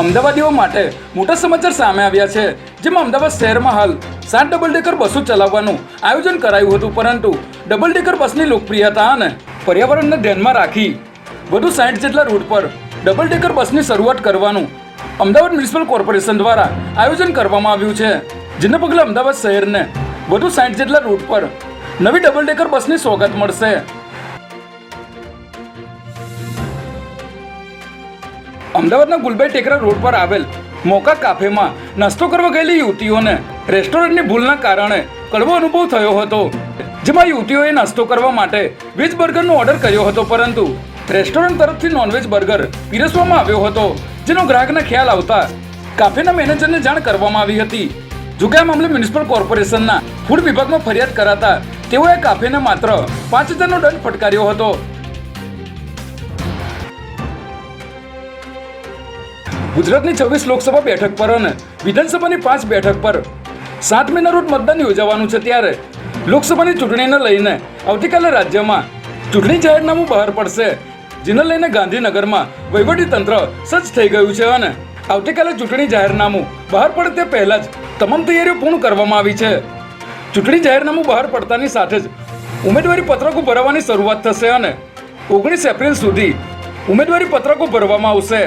અમદાવાદીઓ માટે મોટા સમાચાર સામે આવ્યા છે. જેમાં અમદાવાદ શહેરમાં હાલ સાત ડબલ ડેકર બસો ચલાવવાનું આયોજન કરાયું હતું, પરંતુ ડબલ ડેકર બસની લોકપ્રિયતા અને પર્યાવરણને ધ્યાનમાં રાખી વધુ સાઠ જેટલા રૂટ પર ડબલ ડેકર બસની શરૂઆત કરવાનું અમદાવાદ મ્યુનિસિપલ કોર્પોરેશન દ્વારા આયોજન કરવામાં આવ્યું છે. જેને પગલે અમદાવાદ શહેરને વધુ સાઠ જેટલા રૂટ પર નવી ડબલ ડેકર બસની સોગત મળશે. અમદાવાદના ગુલબાઈ ટેકરા રોડ પર આવેલ મોકા કાફેમાં નાસ્તો કરવા ગયેલી યુવતીઓને રેસ્ટોરન્ટની ભૂલના કારણે કડવો અનુભવ થયો હતો, જેમાં યુવતીઓએ નાસ્તો કરવા માટે વેજ બર્ગરનો ઓર્ડર કર્યો હતો, પરંતુ રેસ્ટોરન્ટ તરફથી નોનવેજ બર્ગર પીરસવામાં આવ્યો હતો, જેનો ગ્રાહકને ખ્યાલ આવતા કાફેના મેનેજરને જાણ કરવામાં આવી હતી. જોકે આ મામલે મ્યુનિસિપલ કોર્પોરેશનના ફૂડ વિભાગમાં ફરિયાદ કરાતા તેઓએ કાફેને માત્ર પાંચ હજારનો દંડ ફટકાર્યો હતો. ગુજરાતની છવ્વીસ લોકસભા બેઠક પર અને વિધાનસભાની પાંચ બેઠક પર સાત મેના રોજ મતદાન યોજાવાનું છે ત્યારે લોકસભાની ચૂંટણીને લઈને આવતીકાલે રાજ્યમાં ચૂંટણી જાહેરનામું બહાર પડશે, જેને લઈને ગાંધીનગરમાં વહીવટી તંત્ર સજ્જ થઈ ગયું છે અને આવતીકાલે ચૂંટણી જાહેરનામું બહાર પડે તે પહેલાં જ તમામ તૈયારીઓ પૂર્ણ કરવામાં આવી છે. ચૂંટણી જાહેરનામું બહાર પડતાની સાથે જ ઉમેદવારી પત્રકો ભરવાની શરૂઆત થશે અને ઓગણીસ એપ્રિલ સુધી ઉમેદવારી પત્રકો ભરવામાં આવશે.